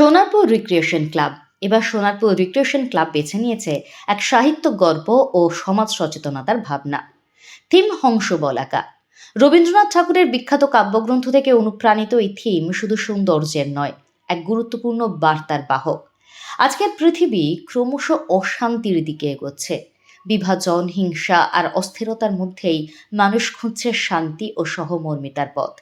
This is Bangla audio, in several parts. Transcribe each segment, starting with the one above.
সোনারপুর রিক্রিয়েশন ক্লাব এবার সোনারপুর রিক্রিয়েশন ক্লাব বেছে নিয়েছে এক সাহিত্য গল্প ও সমাজ সচেতনতার ভাবনা। থিম হংস বলাকা রবীন্দ্রনাথ ঠাকুরের বিখ্যাত কাব্যগ্রন্থ থেকে অনুপ্রাণিত এই থিম শুধু সৌন্দর্যের নয়, এক গুরুত্বপূর্ণ বার্তার বাহক। আজকের পৃথিবী ক্রমশ অশান্তির দিকে এগোচ্ছে। বিভাজন, হিংসা আর অস্থিরতার মধ্যেই মানুষ খুঁজছে শান্তি ও সহমর্মিতার পথ।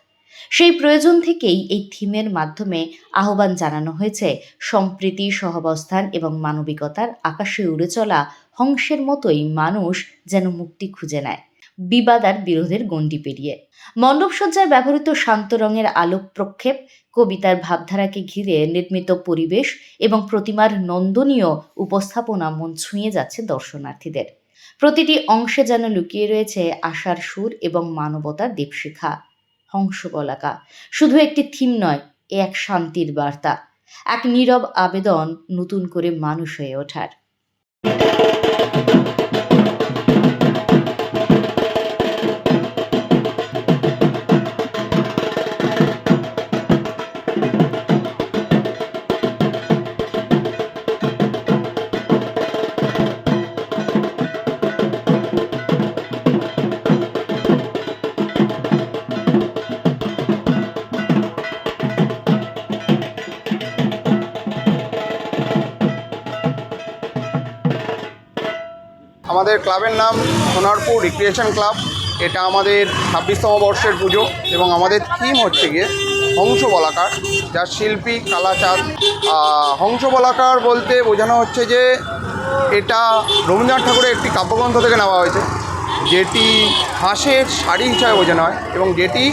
সেই প্রয়োজন থেকেই এই থিমের মাধ্যমে আহ্বান জানানো হয়েছে সম্প্রীতি, সহাবস্থান এবং মানবিকতার আকাশে উড়ে চলা হংসের মতোই মানুষ যেন মুক্তি খুঁজে নেয়। বিবাদ আর বিরোধের গণ্ডি পেরিয়ে। মণ্ডপসজ্জায় ব্যবহৃত শান্ত রঙের আলোক প্রক্ষেপ, কবিতার ভাবধারাকে ঘিরে নির্মিত পরিবেশ এবং প্রতিমার নন্দনীয় উপস্থাপনা মন ছুঁয়ে যাচ্ছে দর্শনার্থীদের। প্রতিটি অংশে যেন লুকিয়ে রয়েছে আশার সুর এবং মানবতার দীপশিখা। হংসবলাকা শুধু একটি থিম নয়, এ এক শান্তির বার্তা, এক নীরব আবেদন নতুন করে মানুষ হয়ে ওঠার। আমাদের ক্লাবের নাম সোনারপুর রিক্রিয়েশন ক্লাব এটা আমাদের ছাব্বিশতম বর্ষের পুজো এবং আমাদের থিম হচ্ছে গিয়ে হংস বলাকার যার শিল্পী, কালাচাঁদ হংস বলাকার বলতে বোঝানো হচ্ছে যে এটা রবীন্দ্রনাথ ঠাকুরের একটি কাব্যগ্রন্থ থেকে নেওয়া হয়েছে। যেটি হাঁসের শাড়ি হিসাবে বোঝানো হয় এবং যেটি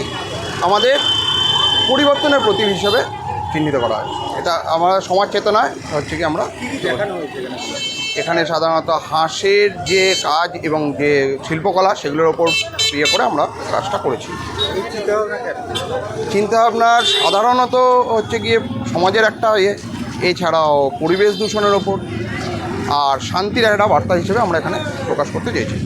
আমাদের পরিবর্তনের প্রতীক হিসেবে চিহ্নিত করা হয়। এটা আমরা সমাজ চেতনায় হচ্ছে কি আমরা এখানে? সাধারণত হাঁসের যে কাজ এবং যে শিল্পকলা সেগুলোর ওপর ইয়ে করে আমরা কাজটা করেছি। চিন্তাভাবনার সাধারণত হচ্ছে গিয়ে সমাজের একটা ইয়ে এছাড়াও পরিবেশ দূষণের ওপর আর শান্তির একটা বার্তা হিসেবে আমরা এখানে প্রকাশ করতে চেয়েছি।